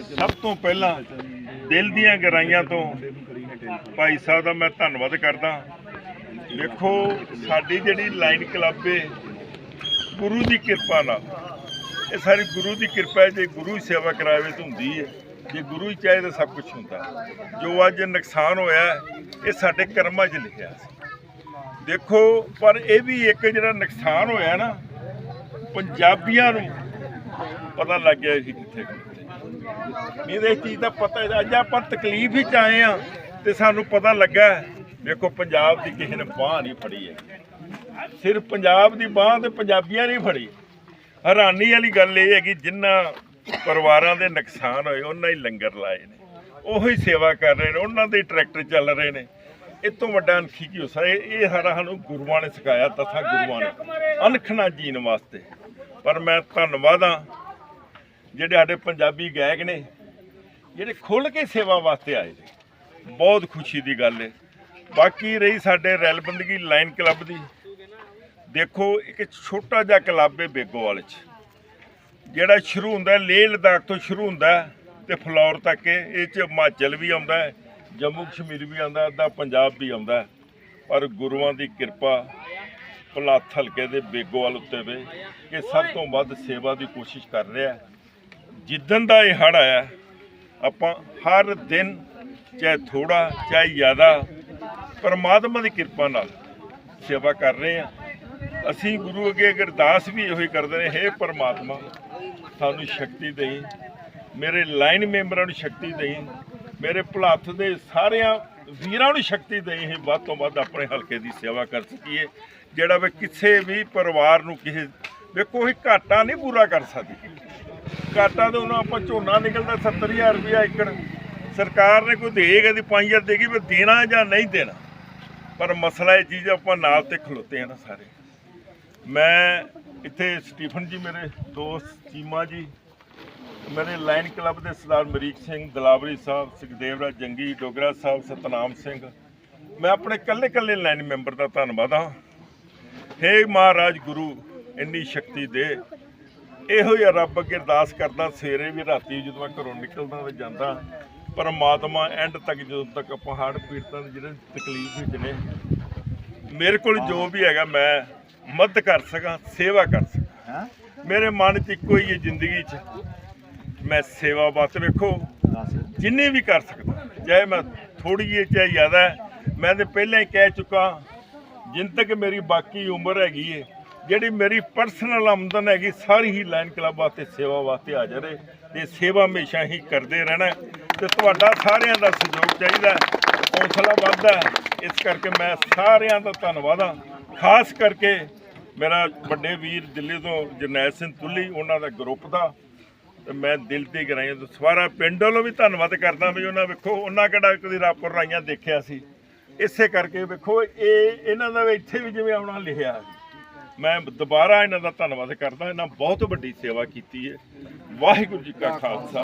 ਸਭ ਤੋਂ ਪਹਿਲਾਂ ਦਿਲ ਦੀਆਂ ਗਹਿਰਾਈਆਂ ਤੋਂ ਭਾਈ ਸਾਹਿਬ ਦਾ ਮੈਂ ਧੰਨਵਾਦ ਕਰਦਾ। ਦੇਖੋ ਸਾਡੀ ਜਿਹੜੀ ਲਾਈਨ ਕਲੱਬ ਏ, ਗੁਰੂ ਦੀ ਕਿਰਪਾ ਨਾਲ। ਇਹ ਸਾਰੀ ਗੁਰੂ ਦੀ ਕਿਰਪਾ ਜੇ ਗੁਰੂ ਹੀ ਸੇਵਾ ਕਰਾਵੇ ਤਾਂ ਹੁੰਦੀ ਹੈ ਜੇ ਗੁਰੂ ਹੀ ਚਾਹੇ ਤਾਂ ਸਭ ਕੁਝ ਹੁੰਦਾ। ਜੋ ਅੱਜ ਨੁਕਸਾਨ ਹੋਇਆ, ਇਹ ਸਾਡੇ ਕਰਮਾਂ 'ਚ ਲਿਖਿਆ ਸੀ। ਦੇਖੋ, ਪਰ ਇਹ ਵੀ ਇੱਕ ਜਿਹੜਾ ਨੁਕਸਾਨ ਹੋਇਆ ਨਾ, ਪੰਜਾਬੀਆਂ ਨੂੰ ਪਤਾ ਲੱਗ ਗਿਆ ਸੀ ਕਿੱਥੇ ਖਲੋਤੇ ਇਹਦੇ ਚੀਜ਼ ਦਾ ਪਤਾ ਅੱਜ ਆਪਾਂ ਤਕਲੀਫ ਵਿੱਚ ਆਏ ਆ ਤੇ ਸਾਨੂੰ ਪਤਾ ਲੱਗਾ ਦੇਖੋ, ਪੰਜਾਬ ਦੀ ਕਿਸੇ ਨੇ ਬਾਹ ਨਹੀਂ ਫੜੀ ਹੈ ਸਿਰਫ ਪੰਜਾਬ ਦੀ ਬਾਹ ਤੇ ਪੰਜਾਬੀਆਂ ਨਹੀਂ ਫੜੀ। ਹੈਰਾਨੀ ਵਾਲੀ ਗੱਲ ਇਹ ਹੈ ਕਿ ਜਿਨ੍ਹਾਂ ਪਰਿਵਾਰਾਂ ਦੇ ਨੁਕਸਾਨ ਹੋਏ ਉਹਨਾਂ ਹੀ ਲੰਗਰ ਲਾਏ ਨੇ। ਉਹੀ ਸੇਵਾ ਕਰ ਰਹੇ ਨੇ, ਉਹਨਾਂ ਦੇ ਟਰੈਕਟਰ ਚੱਲ ਰਹੇ ਨੇ। ਇਹ ਤੋਂ ਵੱਡਾ ਅਨਖੀ ਕੀ ਹੋ ਸਕਦਾ? ਇਹ ਸਾਰਾ ਸਾਨੂੰ ਗੁਰੂਆਂ ਨੇ ਸਿਖਾਇਆ, ਤਥਾ ਗੁਰੂਆਂ ਨੇ। ਅਨਖਣਾ ਜੀਣ ਵਾਸਤੇ। ਪਰ ਮੈਂ ਧੰਨਵਾਦ ਹਾਂ ਜਿਹੜੇ ਸਾਡੇ ਪੰਜਾਬੀ ਗਾਇਕ ਨੇ, ਜਿਹੜੇ ਖੁੱਲ ਕੇ ਸੇਵਾ ਵਾਸਤੇ ਆਏ ਨੇ, ਬਹੁਤ ਖੁਸ਼ੀ ਦੀ ਗੱਲ ਹੈ ਬਾਕੀ ਰਹੀ ਸਾਡੇ ਰੈਲ ਬੰਦਗੀ ਲਾਈਨ ਕਲੱਬ ਦੀ। ਦੇਖੋ, ਇੱਕ ਛੋਟਾ ਜਿਹਾ ਕਲੱਬ ਹੈ ਬੇਗੋਵਾਲ ਚ। ਜਿਹੜਾ ਸ਼ੁਰੂ ਹੁੰਦਾ, ਲੇਹ ਲਦਾਖ ਤੋਂ ਸ਼ੁਰੂ ਹੁੰਦਾ ਹੈ ਤੇ ਫਲੌਰ ਤੱਕ ਇਹ ਚ ਹਿਮਾਚਲ ਵੀ ਆਉਂਦਾ, ਜੰਮੂ ਕਸ਼ਮੀਰ ਵੀ ਆਉਂਦਾ, ਅੱਧਾ ਪੰਜਾਬ ਵੀ ਆਉਂਦਾ। ਪਰ ਗੁਰੂਆਂ ਦੀ ਕਿਰਪਾ ਭਲਾਥ ਹਲਕੇ ਦੇ ਬੇਗੋਵਾਲ ਉੱਤੇ ਵੇ ਕਿ ਸਭ ਤੋਂ ਵੱਧ ਸੇਵਾ ਦੀ ਕੋਸ਼ਿਸ਼ ਕਰ ਰਿਹਾ। ਹੈ ਜਿੱਦਣ ਦਾ ਇਹ ਹੜ ਆਇਆ, ਆਪਾਂ ਹਰ ਦਿਨ ਚਾਹੇ ਥੋੜਾ ਚਾਹੇ ਜ਼ਿਆਦਾ ਪਰਮਾਤਮਾ ਦੀ ਕਿਰਪਾ ਨਾਲ ਸੇਵਾ ਕਰ ਰਹੇ ਆ ਅਸੀਂ ਗੁਰੂ ਅੱਗੇ ਅਰਦਾਸ ਵੀ ਇਹੋ ਹੀ ਕਰਦੇ ਨੇ, ਹੇ ਪਰਮਾਤਮਾ, ਸਾਨੂੰ ਸ਼ਕਤੀ ਦੇਈ, ਮੇਰੇ ਲਾਈਨ ਮੈਂਬਰਾਂ ਨੂੰ ਸ਼ਕਤੀ ਦੇਈ, ਮੇਰੇ ਭਲਾਥ ਦੇ ਸਾਰਿਆਂ ਵੀਰਾਂ ਨੂੰ ਸ਼ਕਤੀ ਦੇਈ ਹੈ ਵੱਧ ਤੋਂ ਵੱਧ ਆਪਣੇ ਹਲਕੇ ਦੀ ਸੇਵਾ ਕਰ ਸਕੀਏ, ਜਿਹੜਾ ਵੀ ਕਿਸੇ ਵੀ ਪਰਿਵਾਰ ਨੂੰ ਕਿਸੇ, ਵੇਖੋ ਇਹ ਘਾਟਾ ਨਹੀਂ ਪੂਰਾ ਕਰ ਸਕਦੀ। ਘਾਟਾ ਤਾਂ ਉਹਨੂੰ ਆਪਾਂ ਝੋਨਾ ਨਿਕਲਦਾ 70000 ਰੁਪਇਆ ਏਕੜ। ਸਰਕਾਰ ਨੇ ਕੋਈ ਦੇਗਾ ਦੀ 5000 ਦੇਗੀ ਵੀ ਦੇਣਾ ਜਾਂ ਨਹੀਂ ਦੇਣਾ। ਪਰ ਮਸਲਾ ਇਹ ਚੀਜ਼ ਆਪਾਂ ਨਾਲ ਤੇ ਖਲੋਤੇ ਆ ਨਾ ਸਾਰੇ। ਮੈਂ ਇੱਥੇ ਸਟੀਫਨ ਜੀ, ਮੇਰੇ ਦੋਸਤ ਚੀਮਾ ਜੀ, ਮੇਰੇ ਲਾਈਨ ਕਲੱਬ ਦੇ ਸਰਦਾਰ ਮਰੀਕ ਸਿੰਘ ਦਲਾਵਰੀ ਸਾਹਿਬ, ਸੁਖਦੇਵ ਰਾਜ ਜੰਗੀ, ਡੋਗਰਾ ਸਾਹਿਬ, ਸਤਨਾਮ ਸਿੰਘ। ਮੈਂ ਆਪਣੇ ਕੱਲੇ ਕੱਲੇ ਲਾਈਨ ਮੈਂਬਰ ਦਾ ਧੰਨਵਾਦ ਹਾਂ। ਹੇ ਮਹਾਰਾਜ ਗੁਰੂ, ਇੰਨੀ ਸ਼ਕਤੀ ਦੇ। ਇਹੋ ਹੀ ਰੱਬ ਅੱਗੇ ਅਰਦਾਸ ਕਰਦਾ ਸਵੇਰੇ ਵੀ ਰਾਤੀ ਜਦੋਂ ਮੈਂ ਘਰੋਂ ਨਿਕਲਦਾ ਤੇ ਜਾਂਦਾ ਪਰਮਾਤਮਾ ਐਂਡ ਤੱਕ ਜਦੋਂ ਤੱਕ ਆਪਾਂ ਹੜ੍ਹ ਪੀੜਤਾਂ ਦੇ ਜਿਹੜੇ ਤਕਲੀਫ ਵਿੱਚ ਨੇ ਮੇਰੇ ਕੋਲ ਜੋ ਵੀ ਹੈਗਾ ਮੈਂ ਮਦਦ ਕਰ ਸਕਾਂ ਸੇਵਾ ਕਰ ਸਕਾਂ। ਮੇਰੇ ਮਨ 'ਚ ਇੱਕੋ ਹੀ ਹੈ ਜ਼ਿੰਦਗੀ 'ਚ ਮੈਂ ਸੇਵਾ ਵਾਸਤੇ ਵੇਖੋ ਜਿੰਨੀ ਵੀ ਕਰ ਸਕਦਾ ਚਾਹੇ ਮੈਂ ਥੋੜੀ ਜਿਹੀ ਚਾਹੇ ਜ਼ਿਆਦਾ ਮੈਂ ਤੇ ਪਹਿਲਾਂ ਹੀ ਕਹਿ ਚੁੱਕਾ ਜਿੰਨ ਤੱਕ ਮੇਰੀ ਬਾਕੀ ਉਮਰ ਹੈਗੀ ਏ ਜਿਹੜੀ ਮੇਰੀ ਪਰਸਨਲ ਆਮਦਨ ਹੈਗੀ, ਸਾਰੀ ਹੀ ਲਾਈਨ ਕਲੱਬ ਵਾਸਤੇ, ਸੇਵਾ ਵਾਸਤੇ ਹਾਜ਼ਰ ਏ ਤੇ ਸੇਵਾ ਹਮੇਸ਼ਾ ਹੀ ਕਰਦੇ ਰਹਿਣਾ ਹੈ। ਤੇ ਤੁਹਾਡਾ ਸਾਰਿਆਂ ਦਾ ਸਹਿਯੋਗ ਚਾਹੀਦਾ ਹੌਸਲਾ ਵੱਧਦਾ ਇਸ ਕਰਕੇ ਮੈਂ ਸਾਰਿਆਂ ਦਾ ਧੰਨਵਾਦ ਹਾਂ। ਖਾਸ ਕਰਕੇ ਮੇਰਾ ਵੱਡੇ ਵੀਰ ਦਿੱਲੀ ਤੋਂ ਜਰਨੈਲ ਸਿੰਘ ਤੁੱਲੀ, ਉਹਨਾਂ ਦਾ ਗਰੁੱਪ ਦਾ। ਤੇ ਮੈਂ ਦਿਲ ਤੇ ਗਰਾਈਆਂ ਤੋਂ ਸਵਾਰਾ ਪਿੰਡ ਵੱਲੋਂ ਵੀ ਧੰਨਵਾਦ ਕਰਦਾ ਵੀ ਉਹਨਾਂ ਵੇਖੋ, ਉਹਨਾਂ ਕਿਹੜਾ ਕਦੀ ਰਾਪੁਰ ਰਾਈਆਂ ਦੇਖਿਆ ਸੀ। ਇਸੇ ਕਰਕੇ ਵੇਖੋ, ਇਹ, ਇਹਨਾਂ ਦਾ ਇੱਥੇ ਵੀ ਜਿਵੇਂ ਆਉਣਾ ਲਿਖਿਆ ਮੈਂ ਦੁਬਾਰਾ ਇਹਨਾਂ ਦਾ ਧੰਨਵਾਦ ਕਰਦਾ, ਇਹਨਾਂ ਬਹੁਤ ਵੱਡੀ ਸੇਵਾ ਕੀਤੀ ਹੈ। ਵਾਹਿਗੁਰੂ ਜੀ ਕਾ ਖਾਲਸਾ।